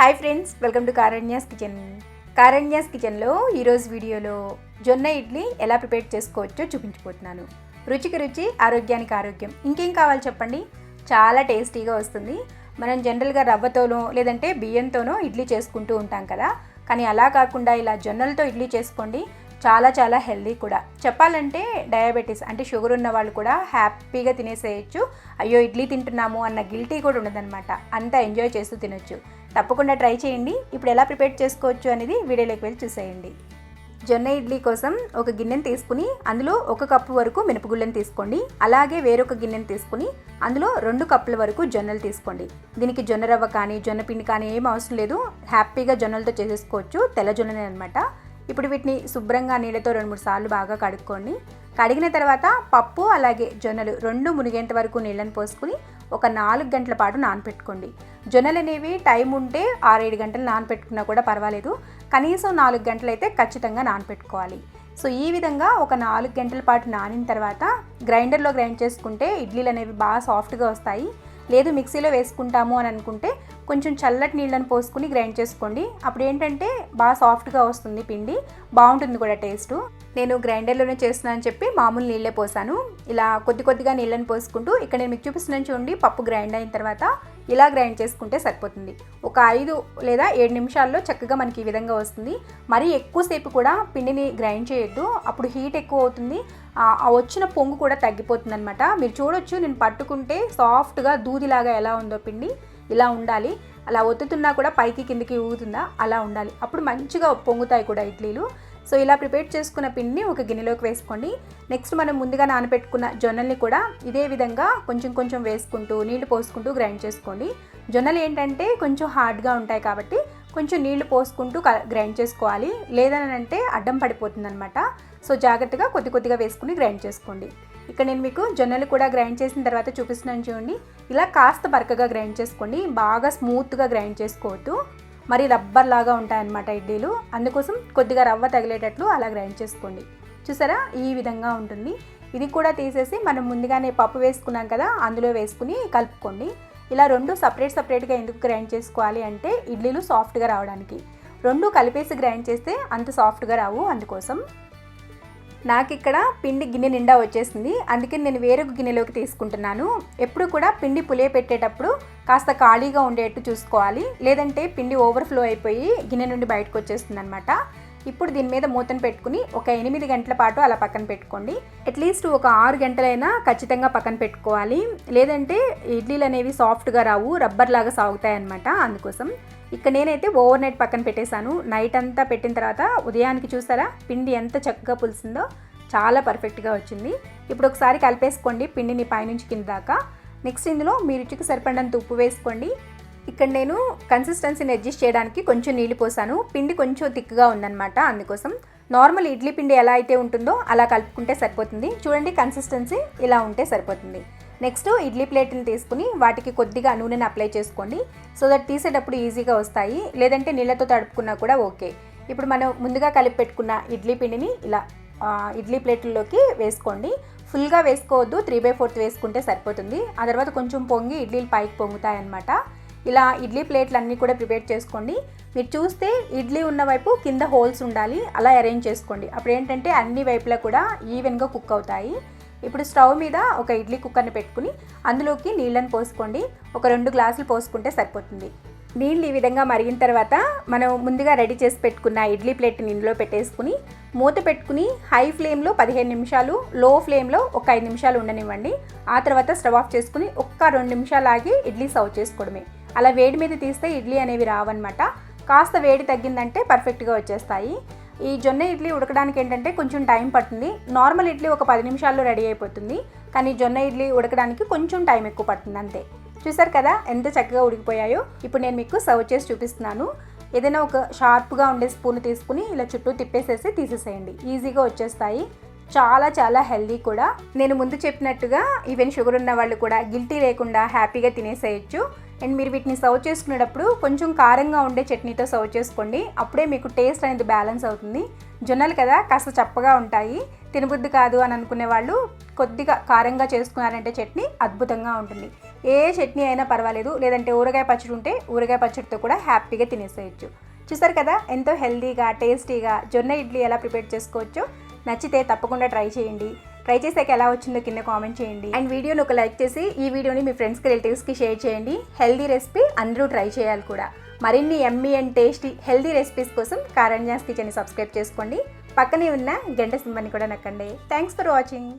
Hi friends welcome to Karanya's kitchen Karanya's కిచెన్లో ఈరోజు వీడియోలో జొన్న ఇడ్లీ ఎలా ప్రిపేర్ చేసుకోవచ్చో చూపించిపోతున్నాను రుచికి రుచి ఆరోగ్యానికి ఆరోగ్యం. ఇంకేం కావాలి చెప్పండి? చాలా టేస్టీగా వస్తుంది. మనం జనరల్గా రవ్వతోనో లేదంటే బియ్యంతోనో ఇడ్లీ చేసుకుంటూ ఉంటాం కదా. కానీ అలా కాకుండా ఇలా జొన్నలతో ఇడ్లీ చేసుకోండి. చాలా చాలా హెల్దీ కూడా. చెప్పాలంటే డయాబెటీస్ అంటే షుగర్ ఉన్న వాళ్ళు కూడా హ్యాపీగా తినేసేయచ్చు. అయ్యో ఇడ్లీ తింటున్నాము అన్న గిల్టీ కూడా ఉండదన్నమాట. అంతా ఎంజాయ్ చేస్తూ తినొచ్చు. తప్పకుండా ట్రై చేయండి. ఇప్పుడు ఎలా ప్రిపేర్ చేసుకోవచ్చు అనేది వీడియోలోకి వెళ్ళి చూసేయండి. జొన్న ఇడ్లీ కోసం ఒక గిన్నెను తీసుకుని అందులో ఒక కప్పు వరకు మినపగుళ్ళని తీసుకోండి. అలాగే వేరొక గిన్నెను తీసుకుని అందులో రెండు కప్పుల వరకు జొన్నలు తీసుకోండి. దీనికి జొన్న రవ్వ కానీ జొన్న పిండి కానీ ఏం అవసరం లేదు. హ్యాపీగా జొన్నలతో చేసేసుకోవచ్చు. తెల్ల జొన్ననే అనమాట ఇప్పుడు వీటిని శుభ్రంగా నీళ్ళతో రెండు మూడు సార్లు బాగా కడుక్కోండి. కడిగిన తర్వాత పప్పు అలాగే జొన్నలు రెండు మునిగేంత వరకు నీళ్ళని పోసుకుని ఒక నాలుగు గంటల పాటు నానపెట్టుకోండి. జొన్నలు అనేవి టైం ఉంటే ఆరేడు గంటలు నానపెట్టుకున్నా కూడా పర్వాలేదు. కనీసం నాలుగు గంటలు అయితే ఖచ్చితంగా నానపెట్టుకోవాలి. సో ఈ విధంగా ఒక నాలుగు గంటల పాటు నానిన తర్వాత గ్రైండర్లో గ్రైండ్ చేసుకుంటే ఇడ్లీలు అనేవి బాగా సాఫ్ట్గా వస్తాయి. లేదు మిక్సీలో వేసుకుంటాము అని అనుకుంటే కొంచెం చల్లటి నీళ్ళని పోసుకుని గ్రైండ్ చేసుకోండి. అప్పుడు ఏంటంటే బాగా సాఫ్ట్గా వస్తుంది పిండి. బాగుంటుంది కూడా టేస్ట్. నేను గ్రైండర్లోనే చేస్తున్నానని చెప్పి మామూలు నీళ్ళే పోసాను. ఇలా కొద్ది కొద్దిగా నీళ్ళని పోసుకుంటూ ఇక్కడ నేను మీకు చూపిస్తున్నాను చూడండి పప్పు గ్రైండ్ అయిన తర్వాత ఇలా గ్రైండ్ చేసుకుంటే సరిపోతుంది. ఒక ఐదు లేదా ఏడు నిమిషాల్లో చక్కగా మనకి ఈ విధంగా వస్తుంది. మరీ ఎక్కువసేపు కూడా పిండిని గ్రైండ్ చేయొద్దు. అప్పుడు హీట్ ఎక్కువ అవుతుంది. ఆ వచ్చిన పొంగు కూడా తగ్గిపోతుంది అనమాట మీరు చూడొచ్చు నేను పట్టుకుంటే సాఫ్ట్గా దూదిలాగా ఎలా ఉందో పిండి. ఇలా ఉండాలి. అలా ఒత్తుతున్నా కూడా పైకి కిందికి ఊగుతుందా? అలా ఉండాలి. అప్పుడు మంచిగా పొంగుతాయి కూడా ఇడ్లీలు. సో ఇలా ప్రిపేర్ చేసుకున్న పిండిని ఒక గిన్నెలోకి వేసుకోండి. నెక్స్ట్ మనం ముందుగా నానబెట్టుకున్న జొన్నల్ని కూడా ఇదే విధంగా కొంచెం కొంచెం వేసుకుంటూ నీళ్ళు పోసుకుంటూ గ్రైండ్ చేసుకోండి. జొన్నలు ఏంటంటే కొంచెం హార్డ్గా ఉంటాయి కాబట్టి కొంచెం నీళ్ళు పోసుకుంటూ గ్రైండ్ చేసుకోవాలి. లేదని అంటే అడ్డం పడిపోతుంది అనమాట సో జాగ్రత్తగా కొద్ది కొద్దిగా వేసుకుని గ్రైండ్ చేసుకోండి. ఇక్కడ నేను మీకు జొన్నలు కూడా గ్రైండ్ చేసిన తర్వాత చూపిస్తున్నాను చూడండి. ఇలా కాస్త బరకగా గ్రైండ్ చేసుకోండి. బాగా స్మూత్గా గ్రైండ్ చేసుకోవద్దు. మరి రబ్బర్ లాగా ఉంటాయన్నమాట ఇడ్లీలు. అందుకోసం కొద్దిగా రవ్వ తగిలేటట్లు అలా గ్రైండ్ చేసుకోండి. చూసారా? ఈ విధంగా ఉంటుంది. ఇది కూడా తీసేసి మనం ముందుగానే పప్పు వేసుకున్నాం కదా అందులో వేసుకుని కలుపుకోండి. ఇలా రెండు సపరేట్ సపరేట్గా ఎందుకు గ్రైండ్ చేసుకోవాలి అంటే ఇడ్లీలు సాఫ్ట్గా రావడానికి. రెండు కలిపేసి గ్రైండ్ చేస్తే అంత సాఫ్ట్గా రావు అందుకోసం. నాకు ఇక్కడ పిండి గిన్నె నిండా వచ్చేసింది. అందుకే నేను వేరొక గిన్నెలోకి తీసుకుంటున్నాను. ఎప్పుడు కూడా పిండి పులియ పెట్టేటప్పుడు కాస్త ఖాళీగా ఉండేట్టు చూసుకోవాలి. లేదంటే పిండి ఓవర్ఫ్లో అయిపోయి గిన్నె నుండి బయటకు వచ్చేస్తుంది అనమాట ఇప్పుడు దీని మీద మూతను పెట్టుకుని ఒక ఎనిమిది గంటల పాటు అలా పక్కన పెట్టుకోండి. అట్లీస్ట్ ఒక ఆరు గంటలైనా ఖచ్చితంగా పక్కన పెట్టుకోవాలి. లేదంటే ఇడ్లీలు అనేవి సాఫ్ట్గా రావు రబ్బర్ లాగా సాగుతాయి అనమాట అందుకోసం. ఇక్కడ నేనైతే ఓవర్ నైట్ పక్కన పెట్టేశాను. నైట్ అంతా పెట్టిన తర్వాత ఉదయానికి చూసారా? పిండి ఎంత చక్కగా పులిసిందో చాలా పర్ఫెక్ట్గా వచ్చింది. ఇప్పుడు ఒకసారి కలిపేసుకోండి పిండిని పైనుంచి కింద దాకా. నెక్స్ట్ ఇందులో మీ రుచికి సరిపడినంత ఉప్పు వేసుకోండి. ఇక్కడ నేను కన్సిస్టెన్సీని అడ్జస్ట్ చేయడానికి కొంచెం నీళ్ళు పోసాను. పిండి కొంచెం థిక్గా ఉందన్నమాట అందుకోసం. నార్మల్ ఇడ్లీ పిండి ఎలా అయితే ఉంటుందో అలా కలుపుకుంటే సరిపోతుంది. చూడండి కన్సిస్టెన్సీ ఇలా ఉంటే సరిపోతుంది. నెక్స్ట్ ఇడ్లీ ప్లేట్ని తీసుకుని వాటికి కొద్దిగా నూనెని అప్లై చేసుకోండి. సో దట్ తీసేటప్పుడు ఈజీగా వస్తాయి. లేదంటే నీళ్ళతో తడుపుకున్నా కూడా ఓకే. ఇప్పుడు మనం ముందుగా కలిపి పెట్టుకున్న ఇడ్లీ పిండిని ఇలా ఇడ్లీ ప్లేట్లలోకి వేసుకోండి. ఫుల్గా వేసుకోవద్దు త్రీ బై ఫోర్త్ వేసుకుంటే సరిపోతుంది. ఆ తర్వాత కొంచెం పొంగి ఇడ్లీలు పైకి పొంగుతాయి అనమాట ఇలా ఇడ్లీ ప్లేట్లు అన్నీ కూడా ప్రిపేర్ చేసుకోండి. మీరు చూస్తే ఇడ్లీ ఉన్న వైపు కింద హోల్స్ ఉండాలి అలా అరేంజ్ చేసుకోండి. అప్పుడు ఏంటంటే అన్ని వైపులా కూడా ఈవెన్గా కుక్ అవుతాయి. ఇప్పుడు స్టవ్ మీద ఒక ఇడ్లీ కుక్కర్ని పెట్టుకుని అందులోకి నీళ్ళని పోసుకోండి. ఒక రెండు గ్లాసులు పోసుకుంటే సరిపోతుంది. నీళ్ళు ఈ విధంగా మరిగిన తర్వాత మనం ముందుగా రెడీ చేసి పెట్టుకున్న ఇడ్లీ ప్లేట్ని ఇందులో పెట్టేసుకుని మూత పెట్టుకుని హై ఫ్లేమ్లో పదిహేను నిమిషాలు లో ఫ్లేమ్లో ఒక ఐదు నిమిషాలు ఉండనివ్వండి. ఆ తర్వాత స్టవ్ ఆఫ్ చేసుకుని ఒక్క రెండు నిమిషాలు ఆగి ఇడ్లీ సర్వ్ చేసుకోవడమే. అలా వేడి మీద తీస్తే ఇడ్లీ అనేవి రావన్నమాట. కాస్త వేడి తగ్గిందంటే పర్ఫెక్ట్గా వచ్చేస్తాయి. ఈ జొన్న ఇడ్లీ ఉడకడానికి ఏంటంటే కొంచెం టైం పడుతుంది. నార్మల్ ఇడ్లీ ఒక పది నిమిషాల్లో రెడీ అయిపోతుంది. కానీ జొన్న ఇడ్లీ ఉడకడానికి కొంచెం టైం ఎక్కువ పడుతుంది అంతే. చూసారు కదా ఎంత చక్కగా ఉడికిపోయాయో? ఇప్పుడు నేను మీకు సర్వ్ చేసి చూపిస్తున్నాను. ఏదైనా ఒక షార్ప్గా ఉండే స్పూన్ తీసుకుని ఇలా చుట్టూ తిప్పేసేసి తీసేసేయండి. ఈజీగా వచ్చేస్తాయి. చాలా చాలా హెల్దీ కూడా. నేను ముందు చెప్పినట్టుగా ఈవెన్ షుగర్ ఉన్న వాళ్ళు కూడా గిల్టీ లేకుండా హ్యాపీగా తినేసేయచ్చు. అండ్ మీరు వీటిని సర్వ్ చేసుకునేటప్పుడు కొంచెం కారంగా ఉండే చట్నీతో సర్వ్ చేసుకోండి. అప్పుడే మీకు టేస్ట్ అనేది బ్యాలెన్స్ అవుతుంది. జొన్నలు కదా కాస్త చప్పగా ఉంటాయి. తినబుద్ధి కాదు అని అనుకునే వాళ్ళు కొద్దిగా కారంగా చేసుకున్నారంటే చట్నీ అద్భుతంగా ఉంటుంది. ఏ చట్నీ అయినా పర్వాలేదు లేదంటే ఊరగాయ పచ్చడి ఉంటే ఊరగాయ పచ్చడితో కూడా హ్యాపీగా తినేసేయచ్చు. చూసారు కదా ఎంతో హెల్తీగా టేస్టీగా జొన్న ఇడ్లీ ఎలా ప్రిపేర్ చేసుకోవచ్చో? నచ్చితే తప్పకుండా ట్రై చేయండి. ట్రై చేసాక ఎలా వచ్చిందో కింద కామెంట్ చేయండి. అండ్ వీడియోని ఒక లైక్ చేసి ఈ వీడియోని మీ ఫ్రెండ్స్కి రిలేటివ్స్కి షేర్ చేయండి. హెల్దీ రెసిపీ అందరూ ట్రై చేయాలి కూడా. మరిన్ని yummy and tasty healthy recipes కోసం కారణ్యాస్ కిచెన్ని సబ్స్క్రైబ్ చేసుకోండి. పక్కనే ఉన్న గంట సింబల్ని కూడా నక్కండి. Thanks for watching.